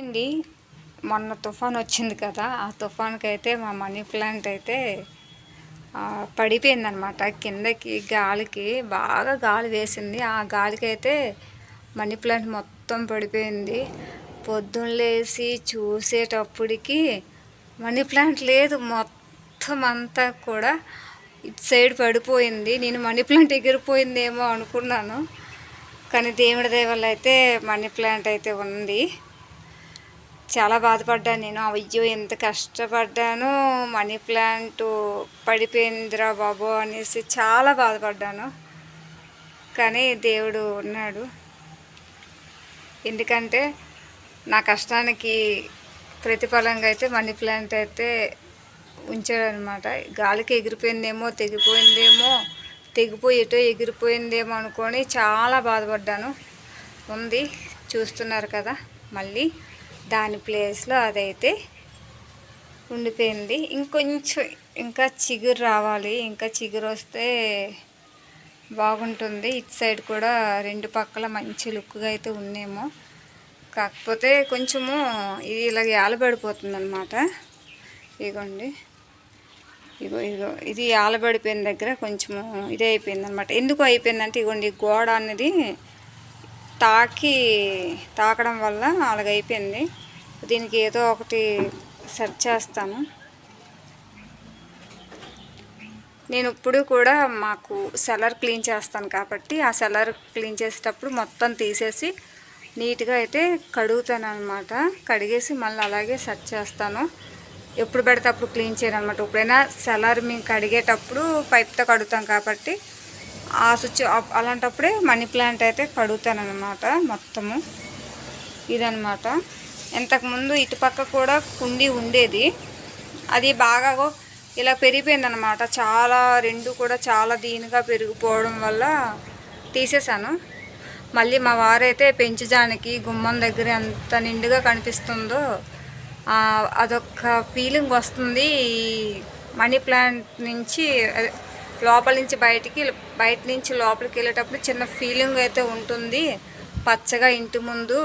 అండి. మొన్న తుఫాన్ వచ్చింది కదా ఆ తుఫాన్కి అయితే మా మనీ ప్లాంట్ అయితే పడిపోయిందనమాట కిందకి గాలికి బాగా గాలి వేసింది. ఆ గాలికి అయితే మనీ ప్లాంట్ మొత్తం పడిపోయింది. పొద్దున్న లేచి చూసేటప్పటికి మనీ ప్లాంట్ లేదు. మొత్తం అంతా కూడా ఇటు సైడ్ పడిపోయింది. నేను మనీ ప్లాంట్ ఎగిరిపోయిందేమో అనుకున్నాను. కానీ దేవుడి దయ వల్ల అయితే మనీ ప్లాంట్ అయితే ఉంది. చాలా బాధపడ్డాను నేను. అయ్యో ఎంత కష్టపడ్డాను మనీ ప్లాంట్ పడిపోయిందిరా బాబు అనేసి చాలా బాధపడ్డాను. కానీ దేవుడు ఉన్నాడు. ఎందుకంటే నా కష్టానికి ప్రతిఫలంగా అయితే మనీ ప్లాంట్ అయితే ఉంచాడనమాట గాలికి ఎగిరిపోయిందేమో తెగిపోయిందేమో తెగిపోయేటో ఎగిరిపోయిందేమో అనుకొని చాలా బాధపడ్డాను. ఉంది చూస్తున్నారు కదా మళ్ళీ. దాని ప్లేస్లో అదైతే ఉండిపోయింది. ఇంకొంచెం ఇంకా చిగురు రావాలి. ఇంకా చిగురు వస్తే బాగుంటుంది. ఇటు సైడ్ కూడా రెండు పక్కల మంచి లుక్గా అయితే ఉన్నేమో కాకపోతే కొంచెము ఇది ఇలా ఏలబడిపోతుంది అనమాట ఇగోండి. ఇగో ఇగో ఇది ఆలబడిపోయిన దగ్గర కొంచెము ఇది అయిపోయింది అనమాట ఎందుకు అయిపోయిందంటే ఇగోండి గోడ అనేది తాకి తాకడం వల్ల అలాగైపోయింది దీనికి ఏదో ఒకటి సెర్చ్ చేస్తాను. నేను ఇప్పుడు కూడా మాకు సెలర్ క్లీన్ చేస్తాను కాబట్టి ఆ సెలర్ క్లీన్ చేసేటప్పుడు మొత్తం తీసేసి నీట్గా అయితే కడుగుతాను అనమాట కడిగేసి మళ్ళీ అలాగే సెట్ చేస్తాను. ఎప్పుడు పెడితే అప్పుడు క్లీన్ చేయను అనమాట ఎప్పుడైనా సెలర్ మేము కడిగేటప్పుడు పైప్తో కడుగుతాం కాబట్టి ఆ స్విచ్ అలాంటప్పుడే మనీ ప్లాంట్ అయితే కడుగుతాను అనమాట మొత్తము. ఇదనమాట ఇంతకుముందు ఇటుపక్క కూడా కుండి ఉండేది. అది బాగా ఇలా పెరిగిపోయిందనమాట చాలా రెండు కూడా చాలా దీనిగా పెరిగిపోవడం వల్ల తీసేశాను. మళ్ళీ మా వారైతే పెంచడానికి గుమ్మం దగ్గర ఎంత నిండుగా కనిపిస్తుందో అదొక ఫీలింగ్ వస్తుంది మనీ ప్లాంట్ నుంచి. అదే లోపల నుంచి బయటికి బయట నుంచి లోపలికి వెళ్ళేటప్పుడు చిన్న ఫీలింగ్ అయితే ఉంటుంది. పచ్చగా ఇంటి ముందు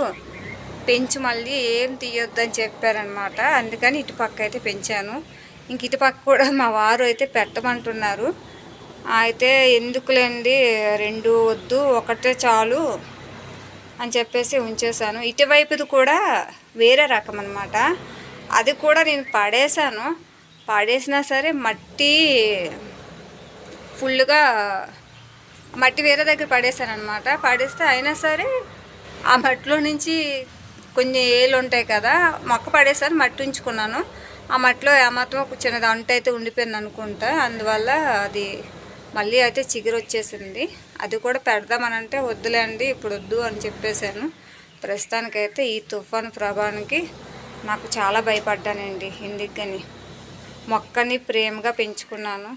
పెంచి మళ్ళీ ఏం తీయొద్దని చెప్పారనమాట అందుకని ఇటు పక్క అయితే పెంచాను. ఇంక ఇటు పక్క కూడా మా వారు అయితే పెట్టమంటున్నారు. అయితే ఎందుకులేండి రెండు వద్దు ఒకటే చాలు అని చెప్పేసి ఉంచేసాను ఇటువైపుది కూడా వేరే రకం అనమాట అది కూడా నేను పడేసాను పడేసినా సరే మట్టి ఫుల్గా మట్టి వేరే దగ్గర పడేసాను అనమాట పడేస్తే అయినా సరే ఆ మట్టిలో నుంచి కొన్ని ఏళ్ళు ఉంటాయి కదా మొక్క పడేసారి మట్టి ఉంచుకున్నాను. ఆ మట్టిలో ఏమాత్రం ఒక చిన్న అంట అయితే ఉండిపోయింది అనుకుంటా. అందువల్ల అది మళ్ళీ అయితే చిగురు వచ్చేసింది. అది కూడా పెడదామనంటే వద్దులేండి ఇప్పుడు వద్దు అని చెప్పేశాను. ప్రస్తుతానికైతే ఈ తుఫాను ప్రభావానికి నాకు చాలా భయపడ్డానండి ఎందుకని మొక్కని ప్రేమగా పెంచుకున్నాను.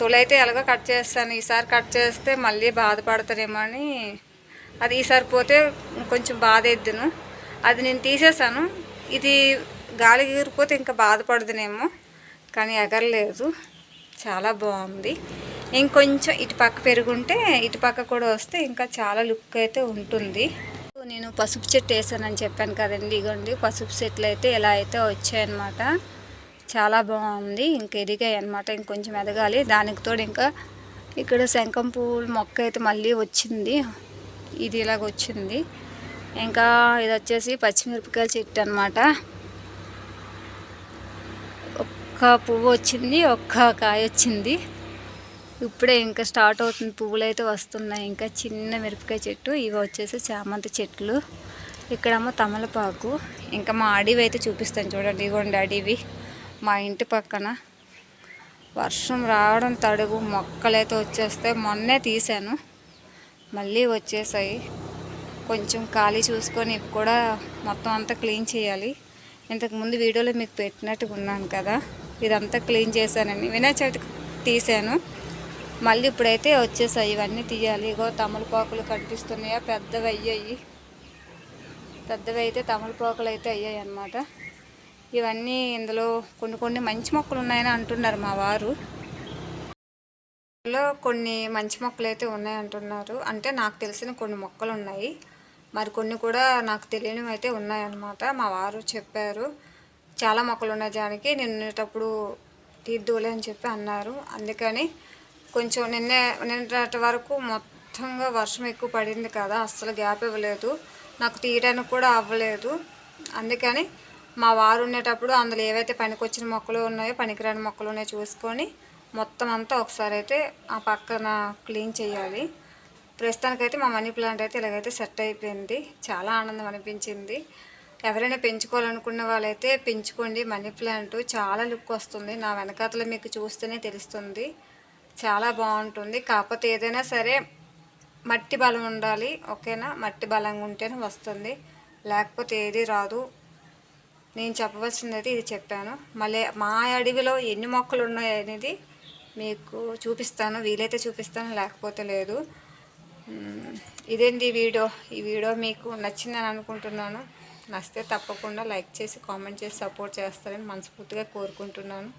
తొలైతే ఎలాగో కట్ చేస్తాను. ఈసారి కట్ చేస్తే మళ్ళీ బాధపడతారేమో అని అది ఈసారి పోతే కొంచెం బాధ ఎద్దును అది నేను తీసేసాను. ఇది గాలి ఎగిరిపోతే ఇంకా బాధపడదునేమో కానీ ఎగరలేదు. చాలా బాగుంది. ఇంకొంచెం ఇటు పక్క పెరుగుంటే ఇటు పక్క కూడా వస్తే ఇంకా చాలా లుక్ అయితే ఉంటుంది. నేను పసుపు చెట్టు వేసానని చెప్పాను కదండి ఇగోండి. పసుపు చెట్లు అయితే ఇలా అయితే వచ్చాయన్నమాట. చాలా బాగుంది. ఇంకా ఎదిగాయి అనమాట ఇంకొంచెం ఎదగాలి. దానికి తోడు ఇంకా ఇక్కడ శంఖం పువ్వులు మొక్క అయితే మళ్ళీ వచ్చింది. ఇది ఇలాగ వచ్చింది. ఇంకా ఇది వచ్చేసి పచ్చిమిరపకాయల చెట్టు అనమాట ఒక్క పువ్వు వచ్చింది. ఒక్క కాయ వచ్చింది. ఇప్పుడే ఇంకా స్టార్ట్ అవుతుంది. పువ్వులు అయితే వస్తున్నాయి. ఇంకా చిన్న మిరపకాయ చెట్టు. ఇవి వచ్చేసి చామంతి చెట్లు. ఇక్కడేమో తమలపాకు. ఇంకా మా అడవి అయితే చూపిస్తాను చూడండి. ఇవ్వండి అడవి. మా ఇంటి పక్కన. వర్షం రావడం తడుగు మొక్కలైతే వచ్చేస్తే మొన్నే తీసాను మళ్ళీ వచ్చేసాయి. కొంచెం ఖాళీ చూసుకొని ఇవి కూడా మొత్తం అంతా క్లీన్ చేయాలి. ఇంతకుముందు వీడియోలో మీకు పెట్టినట్టుగా ఉన్నాను కదా. ఇదంతా క్లీన్ చేశానండి వినాయక చవితికి తీసాను మళ్ళీ ఇప్పుడైతే వచ్చేసాయి. ఇవన్నీ తీయాలి. ఇగో తమలపాకులు కనిపిస్తున్నాయా? పెద్దవి అయ్యాయి. పెద్దవి అయితే తమలపాకులు అయితే అయ్యాయి అన్నమాట. ఇవన్నీ ఇందులో కొన్ని కొన్ని మంచి మొక్కలు ఉన్నాయని అంటున్నారు మా వారు. ఇందులో కొన్ని మంచి మొక్కలు అయితే ఉన్నాయి అంటున్నారు. అంటే నాకు తెలిసిన కొన్ని మొక్కలు ఉన్నాయి. మరికొన్ని కూడా నాకు తెలియనివి అయితే ఉన్నాయన్నమాట. మా వారు చెప్పారు. చాలా మొక్కలు ఉన్నాయి జానికి నిన్నటప్పుడు తీద్దులే అని చెప్పి అన్నారు. అందుకని కొంచెం నిన్నే నిన్నటి వరకు మొత్తంగా వర్షం ఎక్కువ పడింది కదా అస్సలు గ్యాప్ ఇవ్వలేదు. నాకు తీయడానికి కూడా అవ్వలేదు. అందుకని మా వారు ఉండేటప్పుడు అందులో ఏవైతే పనికొచ్చిన మొక్కలు ఉన్నాయో పనికిరాని మొక్కలు ఉన్నాయో చూసుకొని మొత్తం అంతా ఒకసారి అయితే ఆ పక్కన క్లీన్ చేయాలి. ప్రస్తుతానికైతే మా మనీ ప్లాంట్ అయితే ఇలాగైతే సెట్ అయిపోయింది. చాలా ఆనందం అనిపించింది. ఎవరైనా పెంచుకోవాలనుకున్న వాళ్ళైతే పెంచుకోండి. మనీ ప్లాంట్ చాలా లుక్ వస్తుంది. నా వెనకాతల మీకు చూస్తేనే తెలుస్తుంది. చాలా బాగుంటుంది. కాకపోతే ఏదైనా సరే మట్టి బలం ఉండాలి. ఓకేనా? మట్టి బలంగా ఉంటేనే వస్తుంది. లేకపోతే ఏది రాదు. నేను చెప్పవలసింది అయితే ఇది చెప్పాను. మళ్ళీ మా అడవిలో ఎన్ని మొక్కలు ఉన్నాయి అనేది మీకు చూపిస్తాను. వీలైతే చూపిస్తాను లేకపోతే లేదు. ఇదేంటి వీడియో? ఈ వీడియో మీకు నచ్చిందని అనుకుంటున్నాను. నచ్చితే తప్పకుండా లైక్ చేసి కామెంట్ చేసి సపోర్ట్ చేస్తారని మనస్ఫూర్తిగా కోరుకుంటున్నాను.